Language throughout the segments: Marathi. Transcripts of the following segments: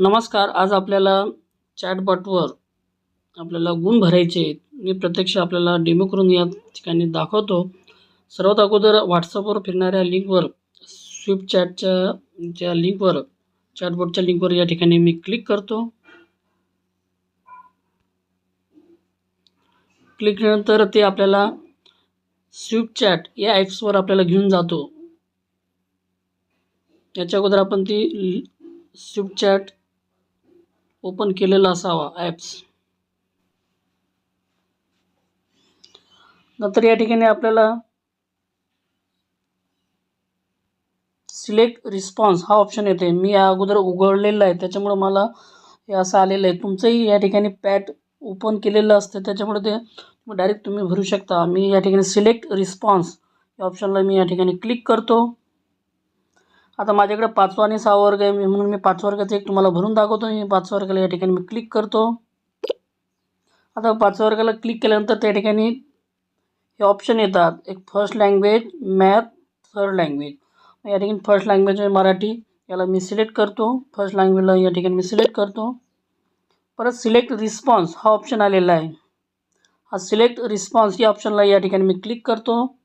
नमस्कार आज आपल्याला चॅटबॉटवर आपल्याला गुण भरायचे आहेत. मी प्रत्यक्ष आपल्याला डेमो करून या ठिकाणी दाखवतो. सर्वात अगोदर व्हॉट्सअपवर फिरणाऱ्या लिंकवर स्विप चॅटच्या ज्या लिंकवर चॅटबॉटच्या लिंकवर या ठिकाणी मी क्लिक करतो. क्लिक केल्यानंतर ते आपल्याला स्विप चॅट या ॲप्सवर आपल्याला घेऊन जातो. याच्या अगोदर आपण ती स्विप चॅट ओपन केलेला असावा ॲप्स नंतर या ठिकाणी आपल्याला सिलेक्ट रिस्पॉन्स हा ऑप्शन येते. मी या अगोदर उघडलेला आहे त्याच्यामुळे मला हे असं आलेलं आहे. तुमचंही या ठिकाणी पॅट ओपन केलेलं असतं त्याच्यामुळे ते डायरेक्ट तुम्ही भरू शकता. मी या ठिकाणी सिलेक्ट रिस्पॉन्स या ऑप्शनला मी या ठिकाणी क्लिक करतो. आता माझ्याकडे पाचवा आणि सहा वर्ग आहे मी म्हणून मी पाचवा वर्गाचं एक तुम्हाला भरून दाखवतो मी पाचवा वर्गाला या ठिकाणी मी क्लिक करतो. आता पाचव्या वर्गाला क्लिक केल्यानंतर त्या ठिकाणी हे ऑप्शन येतात. एक first language math third language या ठिकाणी फर्स्ट लँग्वेज आहे मराठी. याला मी सिलेक्ट करतो. फर्स्ट लँग्वेजला या ठिकाणी मी सिलेक्ट करतो. परत सिलेक्ट रिस्पॉन्स हा ऑप्शन आलेला आहे. हा सिलेक्ट रिस्पॉन्स या ऑप्शनला या ठिकाणी मी क्लिक करतो.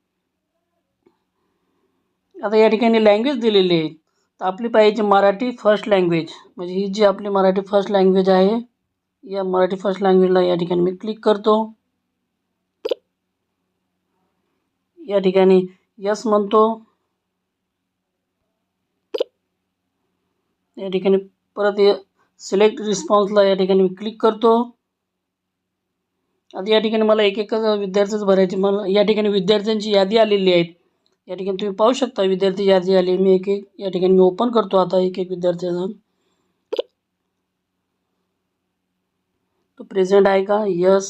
आता या ठिकाणी लँग्वेज दिलेली आहे. तर आपली पाहिजे मराठी फर्स्ट लँग्वेज म्हणजे ही जी आपली मराठी फर्स्ट लँग्वेज आहे या मराठी फर्स्ट लँग्वेजला या ठिकाणी मी क्लिक करतो. या ठिकाणी यस म्हणतो. या ठिकाणी परत सिलेक्ट रिस्पॉन्सला या ठिकाणी मी क्लिक करतो. आता या ठिकाणी मला एक एकच विद्यार्थीच भरायचे मला या ठिकाणी विद्यार्थ्यांची यादी आलेली आहेत या ठिकाणी तुम्ही पाहू शकता विद्यार्थी यादी आली. मी एक एक या ठिकाणी मी ओपन करतो आता एक एक विद्यार्थ्यांना. तो प्रेझेंट आहे का? यस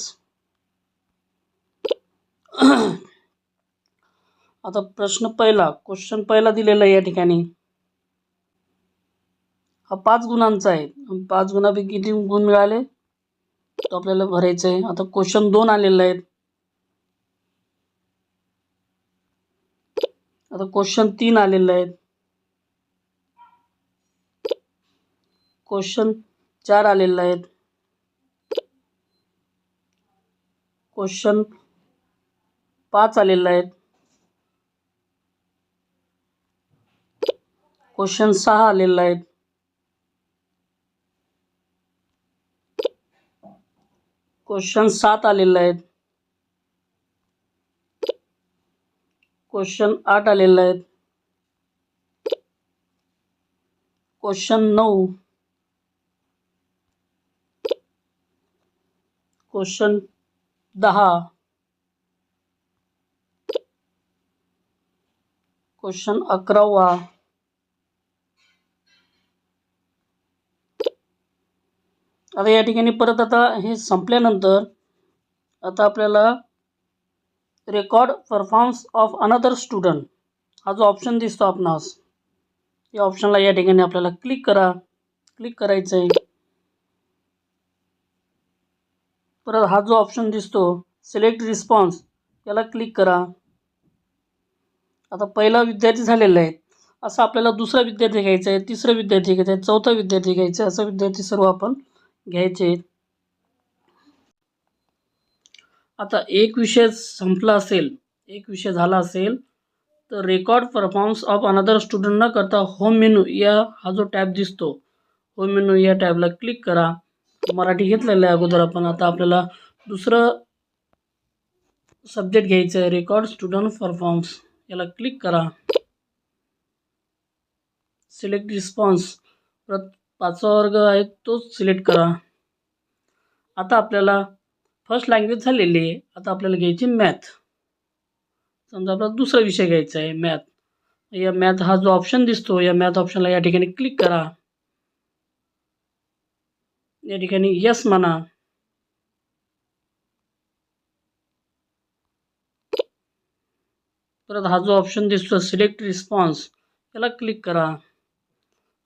आता प्रश्न पहिला क्वेश्चन पहिला दिलेला आहे या ठिकाणी. हा पाच गुणांचा आहे. पाच गुणापैकी किती गुण मिळाले? तो आपल्याला भरायचं आहे. आता क्वेश्चन दोन आलेला आहे आता क्वेश्चन तीन आलेलं आहे क्वेश्चन चार आलेलं आहेत. क्वेश्चन पाच आलेलं आहेत. क्वेश्चन सहा आलेला आहेत. क्वेश्चन सात आलेला आहेत. क्वेश्चन आठ आलेला आहेत. क्वेश्चन नऊ. क्वेश्चन दहा. क्वेश्चन अकरावा. आता या ठिकाणी परत आता हे संपल्यानंतर आता आपल्याला record performs of another student हा जो ऑप्शन दिसतो आपणास. या ऑप्शनला या ठिकाणी आपल्याला क्लिक करा. क्लिक करायचं आहे परत हा जो ऑप्शन दिसतो सिलेक्ट रिस्पॉन्स याला क्लिक करा. आता पहिला विद्यार्थी झालेला आहे. असं आपल्याला दुसरा विद्यार्थी घ्यायचा आहे तिसरा विद्यार्थी घ्यायचा आहे चौथा विद्यार्थी घ्यायचा आहे असं विद्यार्थी सर्व आपण घ्यायचे आहेत. आता एक विषय संपला असेल एक विषय झाला असेल तर record performance of another student न करता होम मेनू या हा जो टॅब दिसतो होम मेनू या टॅबला क्लिक करा. मराठी घेतलेलं आहे अगोदर आपण. आता आपल्याला दुसरं सब्जेक्ट घ्यायचं आहे रेकॉर्ड स्टुडंट परफॉर्म्स याला क्लिक करा. सिलेक्ट रिस्पॉन्स परत पाचवा वर्ग आहे तोच सिलेक्ट करा. आता आपल्याला फर्स्ट लँग्वेज झालेली आहे. आता आपल्याला घ्यायची मॅथ समजा आपला दुसरा विषय घ्यायचा आहे मॅथ या मॅथ हा जो ऑप्शन दिसतो या मॅथ ऑप्शनला या ठिकाणी क्लिक करा. या ठिकाणी यस म्हणा. परत हा जो ऑप्शन दिसतो सिलेक्ट रिस्पॉन्स याला क्लिक करा.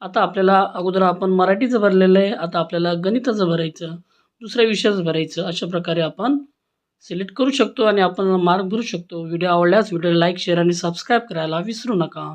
आता आपल्याला अगोदर आपण मराठीचं भरलेलं आहे. आता आपल्याला गणिताचं भरायचं. दुसऱ्या विषयाचं भरायचं अशा प्रकारे आपण सिलेक्ट करू शकतो आणि आपण मार्क भरू शकतो. व्हिडिओ आवडल्यास व्हिडिओ लाईक शेअर आणि सबस्क्राईब करायला विसरू नका.